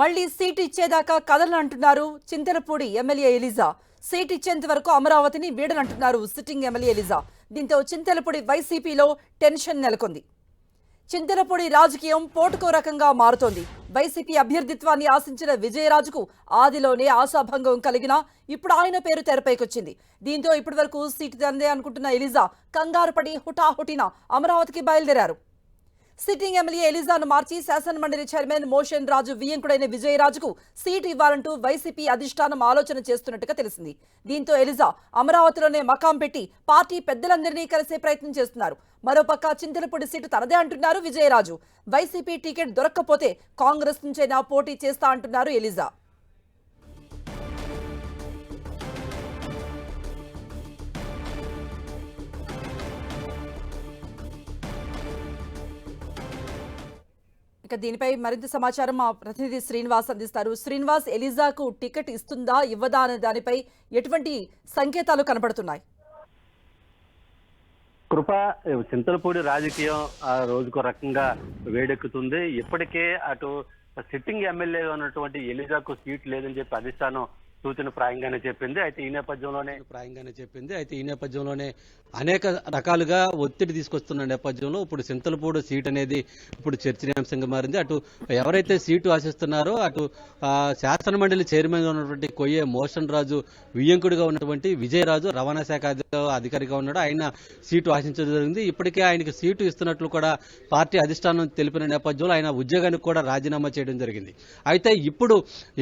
మళ్ళీ సీటు ఇచ్చేదాకా కదలనంటున్నారు చింతలపూడి ఎమ్మెల్యే ఎలిజా. సీటు ఇచ్చేంత వరకు అమరావతిని వీడనంటున్నారు సిట్టింగ్ ఎమ్మెల్యే ఎలిజా. దీంతో చింతలపూడి వైసీపీలో టెన్షన్ నెలకొంది. చింతలపూడి రాజకీయం పోటుకో రకంగా మారుతోంది. వైసీపీ అభ్యర్థిత్వాన్ని ఆశించిన విజయరాజుకు ఆదిలోనే ఆశాభంగం కలిగినా ఇప్పుడు ఆయన పేరు తెరపైకొచ్చింది. దీంతో ఇప్పటివరకు సీటు తందే అనుకుంటున్న ఎలిజా కంగారు పడి హుటాహుటిన అమరావతికి బయలుదేరారు. సిట్టింగ్ ఎమ్మెల్యే ఎలిజాను మార్చి శాసనమండలి చైర్మన్ మోషన్ రాజు వియంకుడైన విజయరాజుకు సీటు ఇవ్వాలంటూ వైసీపీ అధిష్టానం ఆలోచన చేస్తున్నట్టుగా తెలిసింది. దీంతో ఎలిజా అమరావతిలోనే మకాం పెట్టి పార్టీ పెద్దలందరినీ కలిసే ప్రయత్నం చేస్తున్నారు. మరోపక్క చింతలపూడి సీటు తనదే అంటున్నారు విజయరాజు. వైసీపీ టికెట్ దొరక్కపోతే కాంగ్రెస్ నుంచైనా పోటీ చేస్తా అంటున్నారు ఎలిజా. ఇక దీనిపై మరింత సమాచారం మా ప్రతినిధి శ్రీనివాస్ అందిస్తారు. శ్రీనివాస్ ఎలిజాకు టికెట్ ఇస్తుందా ఇవ్వదా అనే దానిపై ఎటువంటి సంకేతాలు కనబడుతున్నాయి కృప చింతలపూడి రాజకీయం ఆ రోజుకు రకంగా వేడెక్కుతుంది. ఇప్పటికే అటు సిట్టింగ్ ఎమ్మెల్యేగా ఉన్నటువంటి ఎలిజాకు సీట్ లేదని చెప్పి అధిష్టానం సూచన ప్రాయంగానే చెప్పింది. అయితే ఈ నేపథ్యంలోనే ప్రాయంగానే చెప్పింది. అయితే ఈ నేపథ్యంలోనే అనేక రకాలుగా ఒత్తిడి తీసుకొస్తున్న నేపథ్యంలో ఇప్పుడు సింతలపూడి సీట్ అనేది ఇప్పుడు చర్చనీయాంశంగా మారింది. అటు ఎవరైతే సీటు ఆశిస్తున్నారో అటు శాసనమండలి శాసన మండలి చైర్మన్గా ఉన్నటువంటి కొయ్యే మోషన్ రాజు వియ్యంకుడిగా ఉన్నటువంటి విజయరాజు రవాణా శాఖ అధికారిగా ఉన్నాడు. ఆయన సీటు ఆశించడం జరిగింది. ఇప్పటికే ఆయనకి సీటు ఇస్తున్నట్లు కూడా పార్టీ అధిష్టానం తెలిపిన నేపథ్యంలో ఆయన ఉద్యోగానికి కూడా రాజీనామా చేయడం జరిగింది. అయితే ఇప్పుడు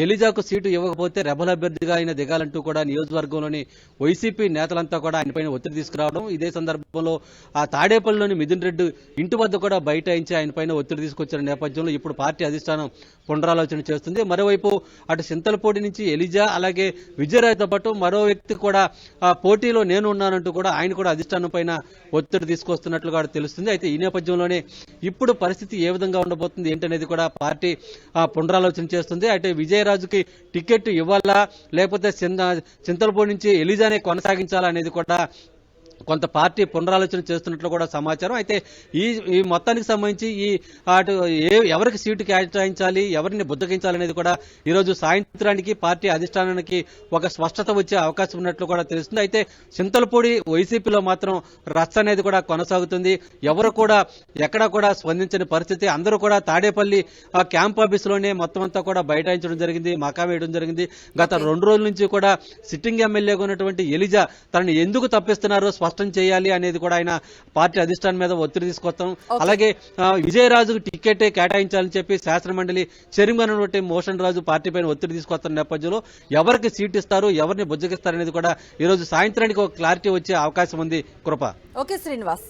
ఎలిజాకు సీటు ఇవ్వకపోతే రెబల్ అభ్యర్థిగా ఆయన దిగాలంటూ కూడా నియోజకవర్గంలోని వైసీపీ నేతలంతా కూడా ఆయనపైన ఒత్తిడి తీసుకురావడం ఇదే సందర్భంలో ఆ తాడేపల్లిలోని మిథున్ రెడ్డి ఇంటి వద్ద కూడా బైఠాయించి ఆయన పైన ఒత్తిడి తీసుకొచ్చిన నేపథ్యంలో ఇప్పుడు పార్టీ అధిష్టానం పునరాలోచన చేస్తుంది. మరోవైపు అటు సింతలపూడి నుంచి ఎలిజా అలాగే విజయరాయ్తో పాటు మరో వ్యక్తి కూడా ఆ పోటీలో నేను ఉన్నానంటూ కూడా ఆయన కూడా అధిష్టానం పైన ఒత్తిడి తీసుకొస్తున్నట్లు కూడా తెలుస్తుంది. అయితే ఈ నేపథ్యంలోనే ఇప్పుడు పరిస్థితి ఏ విధంగా ఉండబోతుంది ఏంటనేది కూడా పార్టీ ఆ, పునరాలోచన చేస్తుంది. అయితే విజయరాజుకి టికెట్ ఇవ్వాలా? లేకపోతే చింత- చింతలపూడి నుంచి ఎలిజానే కొనసాగించాలనేది కూడా కొంత పార్టీ పునరాలోచన చేస్తున్నట్లు కూడా సమాచారం. అయితే ఈ ఈ మొత్తానికి సంబంధించి ఈ అటు ఏ ఎవరికి సీటు కేటాయించాలి ఎవరిని బుద్ధగించాలి అనేది కూడా ఈ రోజు సాయంత్రానికి పార్టీ అధిష్టానానికి ఒక స్పష్టత వచ్చే అవకాశం ఉన్నట్లు కూడా తెలుస్తుంది. అయితే చింతలపూడి వైసీపీలో మాత్రం రచ్చ అనేది కూడా కొనసాగుతుంది. ఎవరు కూడా ఎక్కడా కూడా స్పందించని పరిస్థితి. అందరూ కూడా తాడేపల్లి క్యాంప్ ఆఫీస్లోనే మొత్తం అంతా కూడా బైఠాయించడం జరిగింది మకా వేయడం జరిగింది. గత రెండు రోజుల నుంచి కూడా సిట్టింగ్ ఎమ్మెల్యేగా ఉన్నటువంటి ఎలిజా తనని ఎందుకు తప్పిస్తున్నారో స్పష్టం చేయాలి అనేది కూడా ఆయన పార్టీ అధిష్టానం మీద ఒత్తిడి తీసుకొస్తాం. అలాగే ఆ, విజయరాజుకు టికెట్ కేటాయించాలని చెప్పి శాసన మండలి చైర్మన్ అయినటువంటి మోషన్ రాజు పార్టీ పైన ఒత్తిడి తీసుకొస్తున్న నేపథ్యంలో ఎవరికి సీట్ ఇస్తారు ఎవరిని బుజ్జగిస్తారు అనేది కూడా ఈ రోజు సాయంత్రానికి ఒక క్లారిటీ వచ్చే అవకాశం ఉంది. కృప. ఓకే శ్రీనివాస్